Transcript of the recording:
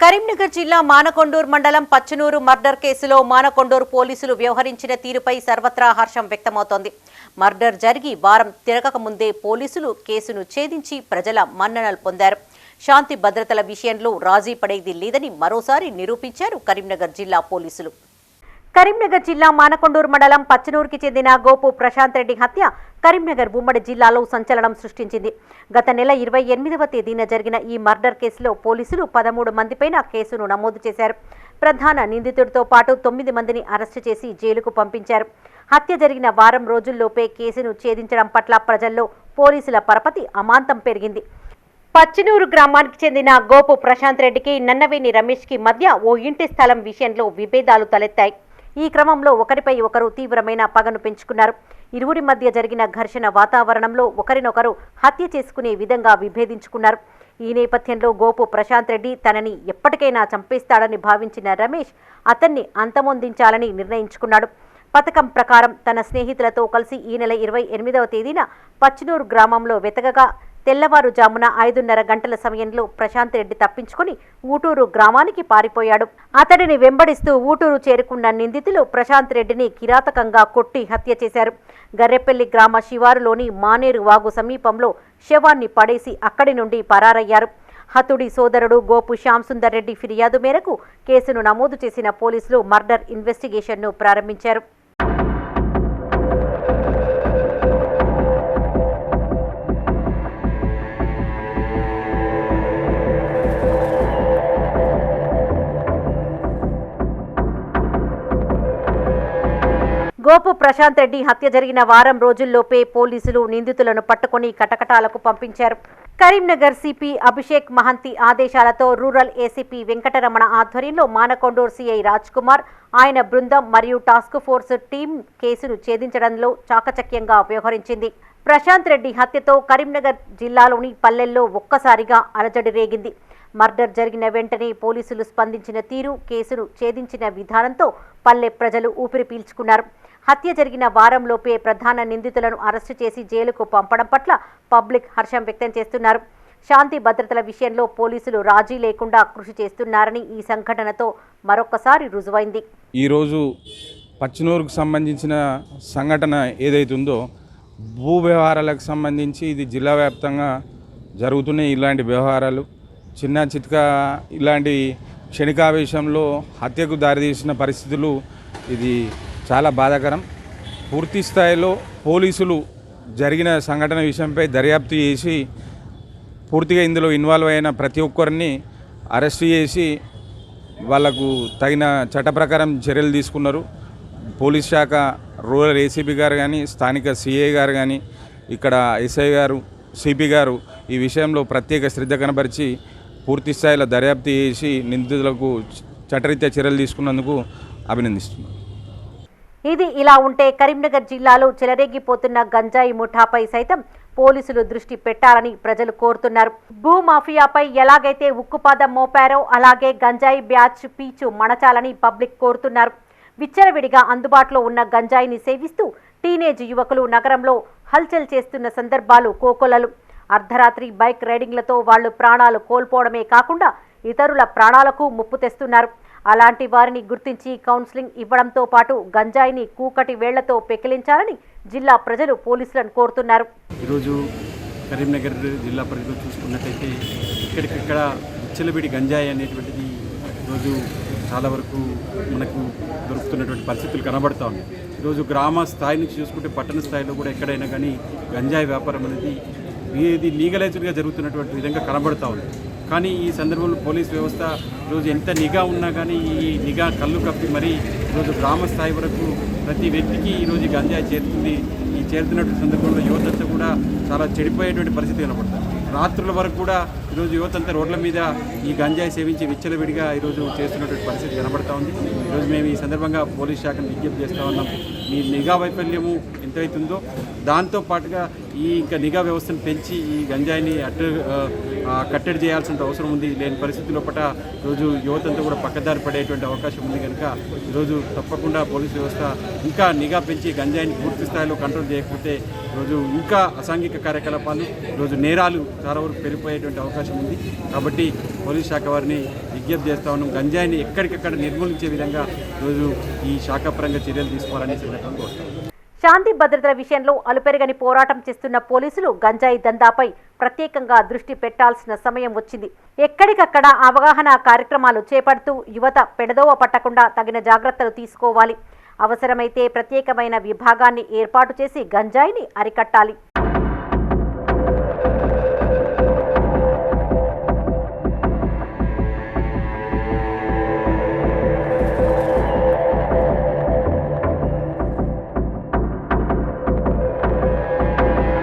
కరీంనగర్ జిల్లా మానకొండూరు మండలం పచ్చనూరు మర్డర్ కేసులో మానకొండూరు పోలీసులు వ్యవహరించిన తీరుపై సర్వత్రా హర్షం వ్యక్తమవుతోంది. మర్డర్ జరిగి వారం తిరగక ముందే పోలీసులు కేసును ఛేదించి ప్రజల మన్ననలు పొందారు. శాంతి భద్రతల విషయంలో రాజీ పడేది లేదని మరోసారి నిరూపించారు కరీంనగర్ జిల్లా పోలీసులు. కరీంనగర్ జిల్లా మానకొండూరు మండలం పచ్చనూరుకి చెందిన గోపు ప్రశాంత్ రెడ్డి హత్య కరీంనగర్ ఉమ్మడి జిల్లాలో సంచలనం సృష్టించింది. గత నెల ఇరవై ఎనిమిదవ తేదీన జరిగిన ఈ మర్డర్ కేసులో పోలీసులు పదమూడు మందిపైన కేసును నమోదు చేశారు. ప్రధాన నిందితుడితో పాటు తొమ్మిది మందిని అరెస్టు చేసి జైలుకు పంపించారు. హత్య జరిగిన వారం రోజుల్లోపే కేసును ఛేదించడం పట్ల ప్రజల్లో పోలీసుల పరపతి అమాంతం పెరిగింది. పచ్చనూరు గ్రామానికి చెందిన గోపు ప్రశాంత్ రెడ్డికి నన్నవేని రమేష్కి మధ్య ఓ ఇంటి స్థలం విషయంలో విభేదాలు తలెత్తాయి. ఈ క్రమంలో ఒకరిపై ఒకరు తీవ్రమైన పగను పెంచుకున్నారు. ఇరువురి మధ్య జరిగిన ఘర్షణ వాతావరణంలో ఒకరినొకరు హత్య చేసుకునే విధంగా విభేదించుకున్నారు. ఈ నేపథ్యంలో గోపు ప్రశాంత్ రెడ్డి తనని ఎప్పటికైనా చంపేస్తాడని భావించిన రమేష్ అతన్ని అంతమొందించాలని నిర్ణయించుకున్నాడు. పథకం ప్రకారం తన స్నేహితులతో కలిసి ఈ నెల ఇరవై ఎనిమిదవ తేదీన పచ్చనూరు గ్రామంలో వెతకగా తెల్లవారుజామున ఐదున్నర గంటల సమయంలో ప్రశాంత్ రెడ్డి తప్పించుకుని ఊటూరు గ్రామానికి పారిపోయాడు. అతడిని వెంబడిస్తూ ఊటూరు చేరుకున్న నిందితులు ప్రశాంత్ రెడ్డిని కిరాతకంగా కొట్టి హత్య చేశారు. గర్రెపల్లి గ్రామ శివారులోని మానేరు వాగు సమీపంలో శవాన్ని పడేసి అక్కడి నుండి పరారయ్యారు. హతుడి సోదరుడు గోపు శ్యాంసుందర్ రెడ్డి ఫిర్యాదు మేరకు కేసును నమోదు చేసిన పోలీసులు మర్డర్ ఇన్వెస్టిగేషన్ను ప్రారంభించారు. గోపు ప్రశాంత్ రెడ్డి హత్య జరిగిన వారం రోజుల్లోపే పోలీసులు నిందితులను పట్టుకొని కటకటాలకు పంపించారు. కరీంనగర్ సిపి అభిషేక్ మహంతి ఆదేశాలతో రూరల్ ఏసీపీ వెంకటరమణ ఆధ్వర్యంలో మానకొండూరు సిఐ రాజ్ కుమార్ ఆయన బృందం మరియు టాస్క్ ఫోర్స్ టీం కేసును ఛేదించడంలో చాకచక్యంగా వ్యవహరించింది. ప్రశాంత్ రెడ్డి హత్యతో కరీంనగర్ జిల్లాలోని పల్లెల్లో ఒక్కసారిగా అలజడి రేగింది. మర్డర్ జరిగిన వెంటనే పోలీసులు స్పందించిన తీరు కేసును ఛేదించిన విధానంతో పల్లె ప్రజలు ఊపిరి పీల్చుకున్నారు. హత్య జరిగిన వారంలోపే ప్రధాన నిందితులను అరెస్టు చేసి జైలుకు పంపడం పట్ల పబ్లిక్ హర్షం వ్యక్తం చేస్తున్నారు. శాంతి భద్రతల విషయంలో పోలీసులు రాజీ లేకుండా కృషి చేస్తున్నారని ఈ సంఘటనతో మరొకసారి రుజువైంది. ఈరోజు పచ్చినూరుకు సంబంధించిన సంఘటన ఏదైతుందో భూ వ్యవహారాలకు సంబంధించి ఇది జిల్లా వ్యాప్తంగా జరుగుతున్నాయి ఇలాంటి వ్యవహారాలు. చిన్న చిట్కా ఇలాంటి క్షణికావేశంలో హత్యకు దారితీసిన పరిస్థితులు ఇది చాలా బాధాకరం. పూర్తి స్థాయిలో పోలీసులు జరిగిన సంఘటన విషయంపై దర్యాప్తు చేసి పూర్తిగా ఇందులో ఇన్వాల్వ్ అయిన ప్రతి ఒక్కరిని అరెస్ట్ చేసి వాళ్ళకు తగిన చట్ట ప్రకారం చర్యలు తీసుకున్నారు. పోలీస్ శాఖ రూరల్ ఏసీపీ గారు కానీ స్థానిక సిఐ గారు కానీ ఇక్కడ ఎస్ఐ గారు సిపి గారు ఈ విషయంలో ప్రత్యేక శ్రద్ధ కనబరిచి పూర్తి స్థాయిలో దర్యాప్తు చేసి నిందితులకు చట్టరీత్యా చర్యలు తీసుకున్నందుకు అభినందిస్తున్నాను ఇది ఇలా ఉంటే కరీంనగర్ జిల్లాలో చెలరేగిపోతున్న గంజాయి ముఠాపై సైతం పోలీసులు దృష్టి పెట్టాలని ప్రజలు కోరుతున్నారు. భూ మాఫియాపై ఎలాగైతే ఉక్కుపాదం మోపారో అలాగే గంజాయి బ్యాచ్ పీచు మణచాలని పబ్లిక్ కోరుతున్నారు. విచ్చలవిడిగా అందుబాటులో ఉన్న గంజాయిని సేవిస్తూ టీనేజ్ యువకులు నగరంలో హల్చల్ చేస్తున్న సందర్భాలు కోకొలలు. అర్ధరాత్రి బైక్ రైడింగ్లతో వాళ్ళు ప్రాణాలు కోల్పోవడమే కాకుండా ఇతరుల ప్రాణాలకు ముప్పు తెస్తున్నారు. అలాంటి వారిని గుర్తించి కౌన్సిలింగ్ ఇవ్వడంతో పాటు గంజాయిని కూకటి వేళ్ళతో పెకిలించాలని జిల్లా ప్రజలు పోలీసులను కోరుతున్నారు. ఈరోజు కరీంనగర్ జిల్లా పరిధిలో చూసుకున్నట్టయితే ఇక్కడికిక్కడ విచ్చలవిడి గంజాయి అనేటువంటిది ఈరోజు చాలా వరకు మనకు దొరుకుతున్నటువంటి పరిస్థితులు కనబడతా ఉన్నాయి. ఈరోజు గ్రామ స్థాయి నుంచి చూసుకుంటే పట్టణ స్థాయిలో కూడా ఎక్కడైనా కానీ గంజాయి వ్యాపారం అనేది ఇది లీగలైజ్డ్గా జరుగుతున్నటువంటి విధంగా కనబడతా ఉంది. కానీ ఈ సందర్భంలో పోలీస్ వ్యవస్థ రోజు ఎంత నిఘా ఉన్నా కానీ ఈ నిఘా కళ్ళు కప్పి మరీ ఈరోజు గ్రామ స్థాయి వరకు ప్రతి వ్యక్తికి ఈరోజు గంజాయి చేరుతుంది. ఈ చేరుతున్నటువంటి సందర్భంలో యువతంతా కూడా చాలా చెడిపోయేటువంటి పరిస్థితి కనబడుతుంది. రాత్రుల వరకు కూడా ఈరోజు యువతంతా రోడ్ల మీద ఈ గంజాయి సేవించి విచ్చలవిడిగా ఈరోజు చేస్తున్నటువంటి పరిస్థితి కనబడతా ఉంది. ఈరోజు మేము ఈ సందర్భంగా పోలీస్ శాఖను విజ్ఞప్తి చేస్తూ ఉన్నాం. ఈ నిఘా వైఫల్యము ఎంతైతుందో దాంతో పాటుగా ఈ ఇంకా నిఘా వ్యవస్థను పెంచి ఈ గంజాయిని అట్టు కట్టడి చేయాల్సిన అవసరం ఉంది. లేని పరిస్థితి లోపల రోజు యువతంతా కూడా పక్కదారి పడేటువంటి అవకాశం ఉంది కనుక ఈరోజు తప్పకుండా పోలీసు వ్యవస్థ ఇంకా నిఘా పెంచి గంజాయిని పూర్తి స్థాయిలో కంట్రోల్ చేయకపోతే రోజు ఇంకా అసాంఘిక కార్యకలాపాలు రోజు నేరాలు చాలా వరకు పెరిగిపోయేటువంటి అవకాశం ఉంది. కాబట్టి పోలీస్ శాఖ వారిని విజ్ఞప్తి చేస్తా ఉన్నాం. గంజాయిని ఎక్కడికక్కడ నిర్మూలించే విధంగా రోజు ఈ శాఖపరంగా చర్యలు తీసుకోవాలని సందర్భంగా కోరుతాం శాంతి భద్రతల విషయంలో అలుపెరగని పోరాటం చేస్తున్న పోలీసులు గంజాయి దందాపై ప్రత్యేకంగా దృష్టి పెట్టాల్సిన సమయం వచ్చింది. ఎక్కడికక్కడ అవగాహన కార్యక్రమాలు చేపడుతూ యువత పెడదోవ పట్టకుండా తగిన జాగ్రత్తలు తీసుకోవాలి. అవసరమైతే ప్రత్యేకమైన విభాగాన్ని ఏర్పాటు చేసి గంజాయిని అరికట్టాలి.